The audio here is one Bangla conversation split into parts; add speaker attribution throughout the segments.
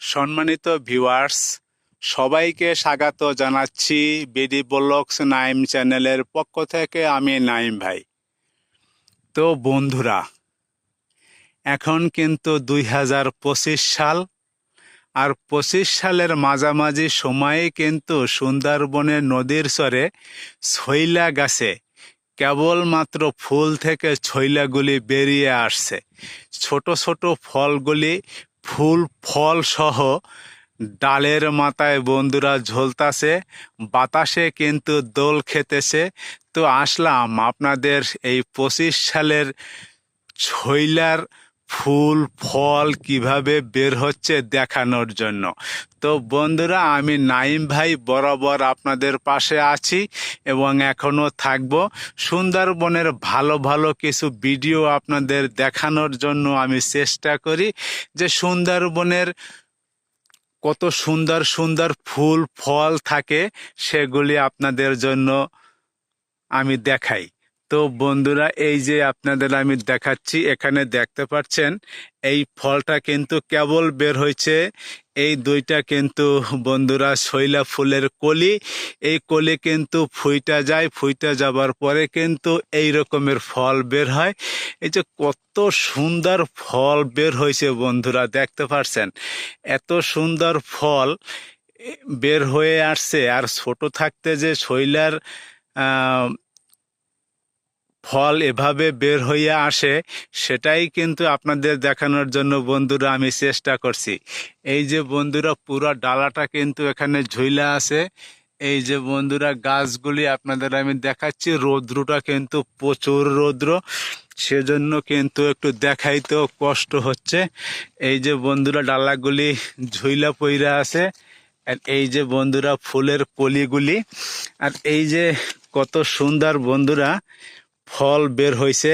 Speaker 1: সম্মানিত ভিউয়ার্স সবাইকে স্বাগত জানাচ্ছি বিডি ব্লগস নাইম চ্যানেলের পক্ষ থেকে আমি নাইম ভাই। তো বন্ধুরা, এখন কিন্তু দুই হাজার পঁচিশ সাল, আর পঁচিশ সালের মাঝামাঝি সময়ে কিন্তু সুন্দরবনের নদীর স্বরে ছইলা গাছে কেবলমাত্র ফুল থেকে ছইলাগুলি বেরিয়ে আসছে। ছোট ছোট ফলগুলি ফুল, ফল সহ ডালের মাথায় বন্ধুরা ঝোলতাছে, বাতাসে কিন্তু দোল খেতেছে। তো আসলাম আপনাদের এই পঁচিশ সালের ছইলার ফুল, ফল কীভাবে বের হচ্ছে দেখানোর জন্য। তো বন্ধুরা, আমি নাইম ভাই বরাবর আপনাদের পাশে আছি এবং এখনও থাকব। সুন্দরবনের ভালো ভালো কিছু ভিডিও আপনাদের দেখানোর জন্য আমি চেষ্টা করি যে সুন্দরবনের কত সুন্দর সুন্দর ফুল, ফল থাকে, সেগুলি আপনাদের জন্য আমি দেখাই। তো বন্ধুরা, এই যে আপনাদের আমি দেখাচ্ছি, এখানে দেখতে পাচ্ছেন, এই ফলটা কিন্তু কেবল বের হয়েছে। এই দুইটা কিন্তু বন্ধুরা শৈলা ফুলের কলি। এই কলি কিন্তু ফুইটা যায়, ফুইটা যাবার পরে কিন্তু এই রকমের ফল বের হয়। এই যে কত সুন্দর ফল বের হয়েছে বন্ধুরা, দেখতে পাচ্ছেন এত সুন্দর ফল বের হয়ে আসছে। আর ছোট থাকতে যে শৈলার ফল এভাবে বের হইয়া আসে, সেটাই কিন্তু আপনাদের দেখানোর জন্য বন্ধুরা আমি চেষ্টা করছি। এই যে বন্ধুরা, পুরো ডালাটা কিন্তু এখানে ঝুইলা আছে। এই যে বন্ধুরা, গাছগুলি আপনাদের আমি দেখাচ্ছি, রৌদ্রটা কিন্তু প্রচুর রৌদ্র। সেজন্য কিন্তু একটু দেখাইতেও কষ্ট হচ্ছে। এই যে বন্ধুরা, ডালাগুলি ঝুইলা পইরা আছে। আর এই যে বন্ধুরা, ফুলের কলিগুলি। আর এই যে কত সুন্দর বন্ধুরা ফল বের হয়েছে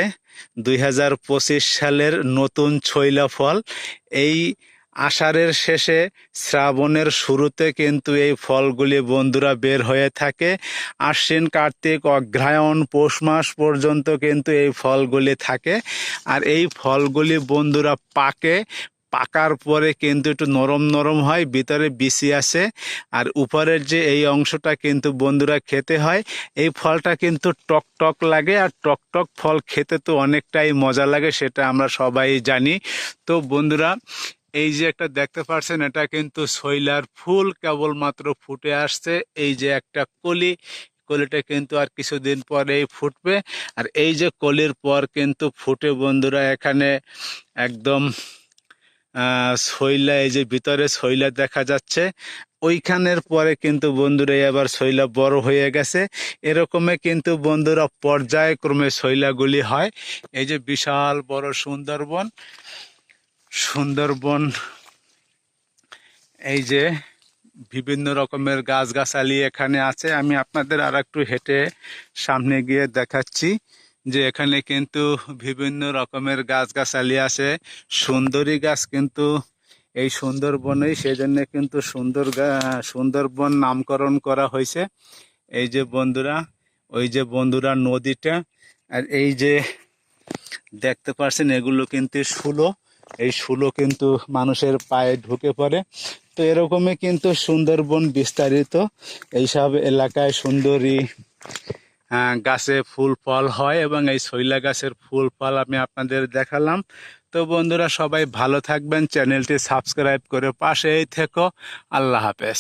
Speaker 1: দুই হাজার পঁচিশ সালের নতুন ছইলা ফল। এই আষাঢ়ের শেষে শ্রাবণের শুরুতে কিন্তু এই ফলগুলি বন্ধুরা বের হয়ে থাকে। আশ্বিন, কার্তিক অগ্রায়ণ পৌষ মাস পর্যন্ত কিন্তু এই ফলগুলি থাকে। আর এই ফলগুলি বন্ধুরা পাকে পাকার পরে কিন্তু একটু নরম নরম হয়, ভিতরে বিচি আছে আর উপরের যে এই অংশটা কিন্তু বন্ধুরা খেতে হয়, এই ফলটা কিন্তু টক টক লাগে। আর টক টক ফল খেতে তো অনেকটাই মজা লাগে, সেটা আমরা সবাই জানি। তো বন্ধুরা, এই যে একটা দেখতে পাচ্ছেন এটা কিন্তু শৈলার ফুল কেবলমাত্র ফুটে আসছে। এই যে একটা কলি, কলিটা কিন্তু আর কিছুদিন পরেই ফুটবে। আর এই যে কলির পর কিন্তু ফুটে বন্ধুরা, এখানে একদম শৈলা, এই যে ভিতরে শৈলা দেখা যাচ্ছে, ওইখানের পরে কিন্তু বন্ধুরা এবার শৈলা বড় হয়ে গেছে। এরকমে কিন্তু বন্ধুরা পর্যায়ক্রমে শৈলাগুলি হয়। এই যে বিশাল বড় সুন্দরবন সুন্দরবন, এই যে বিভিন্ন রকমের গাছগাছালি এখানে আছে। আমি আপনাদের আর একটু হেঁটে সামনে গিয়ে দেখাচ্ছি। যে এখানে কিন্তু বিভিন্ন রকমের গাছগাছালি আছে। সুন্দরী গাছ কিন্তু এই সুন্দরবনেই, সেজন্য কিন্তু সুন্দর সুন্দরবন নামকরণ করা হয়েছে। এই যে বন্ধুরা, ওই যে বন্ধুরা নদীটা, আর এই যে দেখতে পাচ্ছেন, এগুলো কিন্তু শুলো। এই শুলো কিন্তু মানুষের পায়ে ঢুকে পড়ে। তো এরকমই কিন্তু সুন্দরবন বিস্তারিত। এইসব এলাকায় সুন্দরী গাছে ফুল ফল হয় এবং এই শৈলা গাছের ফুল ফল আমি আপনাদের দেখালাম। তো বন্ধুরা সবাই ভালো থাকবেন, চ্যানেলটি সাবস্ক্রাইব করে পাশেই থেকো। আল্লাহ হাফেজ।